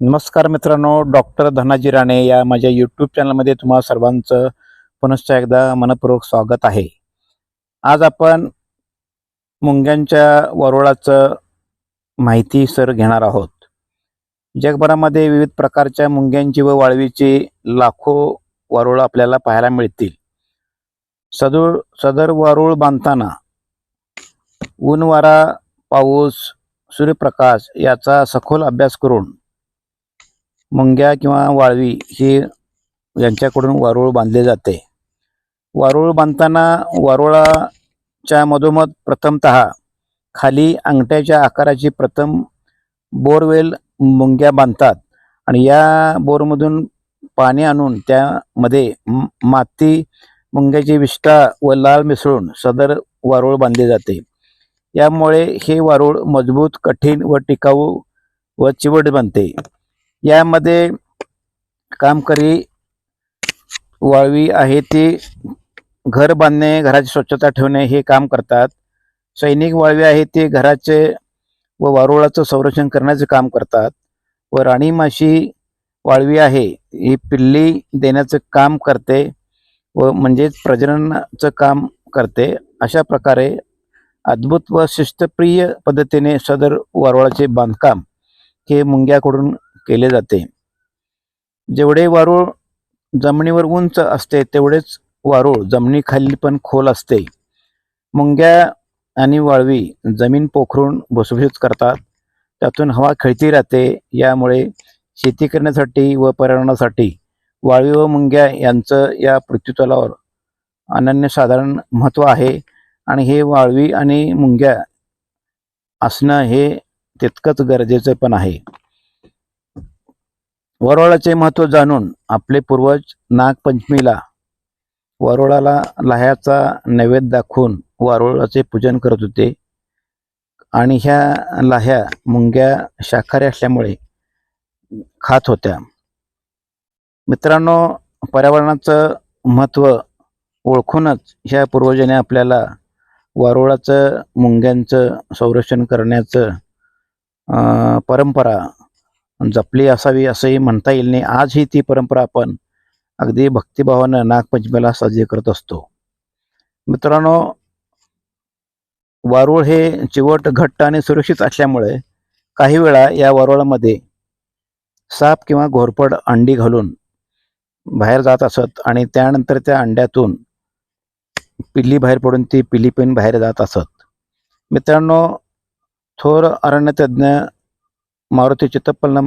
नमस्कार मित्रांनो डॉक्टर धनाजी राणे या माझ्या यूट्यूब चॅनलमध्ये तुम्हाला सर्वांचं पुनश्च एकदा मनपूर्वक स्वागत आहे. आज आपण मुंग्यांच्या वरोळाचं माहिती सर घेणार आहोत. जगभरामध्ये विविध प्रकारच्या मुंग्यांची व वाळवीची लाखो वरोळ आपल्याला पाहायला मिळतील. सदूळ सदर वारूळ बांधताना ऊन वारा पाऊस सूर्यप्रकाश याचा सखोल अभ्यास करून मुंग्या किंवा वाळवी ही यांच्याकडून वारूळ बांधले जाते. वारूळ बांधताना वारुळाच्या मधोमध प्रथमत खाली अंगठ्याच्या आकाराची प्रथम बोरवेल मुंग्या बांधतात आणि या बोरमधून पाणी आणून त्यामध्ये माती मुंग्याची विष्ठा व लाल मिसळून सदर वारूळ बांधले जाते. यामुळे हे वारूळ मजबूत कठीण व टिकाऊ व चिवट बनते. यामध्ये कामकरी वाळवी आहे. ती घर बांधणे घराची स्वच्छता ठेवणे हे काम करतात. सैनिक वाळवी आहे. ते घराचे व वारुळाचं संरक्षण करण्याचे काम करतात. व राणी माशी वाळवी आहे. ही पिल्ली देण्याचं काम करते व म्हणजेच प्रजननाचं काम करते. अशा प्रकारे अद्भुत व शिस्तप्रिय पद्धतीने सदर वारुळाचे बांधकाम हे मुंग्याकडून केले जाते. जेवढे वारूळ जमिनीवर उंच असते तेवढेच वारूळ जमिनीखाली पण खोल असते. मुंग्या आणि वाळवी जमीन पोखरून भुसभुशीत करतात. त्यातून हवा खेळती राहते. यामुळे शेती करण्यासाठी व पर्यावरणासाठी वाळवी व मुंग्या यांचं या पृथ्वीतलावर अनन्यसाधारण महत्त्व आहे. आणि हे वाळवी आणि मुंग्या असणं हे तितकंच गरजेचं पण आहे. वरोळाचे महत्त्व जाणून आपले पूर्वज नागपंचमीला वरोळाला लाह्याचा नैवेद्य दाखवून वरोळाचे पूजन करत होते. आणि ह्या लाह्या मुंग्या शाकाहारी असल्यामुळे खात होत्या. मित्रांनो पर्यावरणाचं महत्त्व ओळखूनच ह्या पूर्वजाने आपल्याला वारुळाचं मुंग्यांचं संरक्षण करण्याचं परंपरा जपली असावी असंही म्हणता येईल नाही. आजही ती परंपरा आपण अगदी भक्तिभावानं नागपंचमीला साजरी करत असतो. मित्रांनो वारुळ हे चिवट घट्ट आणि सुरक्षित असल्यामुळे काही वेळा या वारुळामध्ये साप किंवा घोरपड अंडी घालून बाहेर जात असत आणि त्यानंतर त्या अंड्यातून पिल्ली बाहेर पडून ती पिल्ली पण बाहेर जात असत. मित्रांनो थोर अरण्यतज्ञ మారుతి చిత్తపల్లం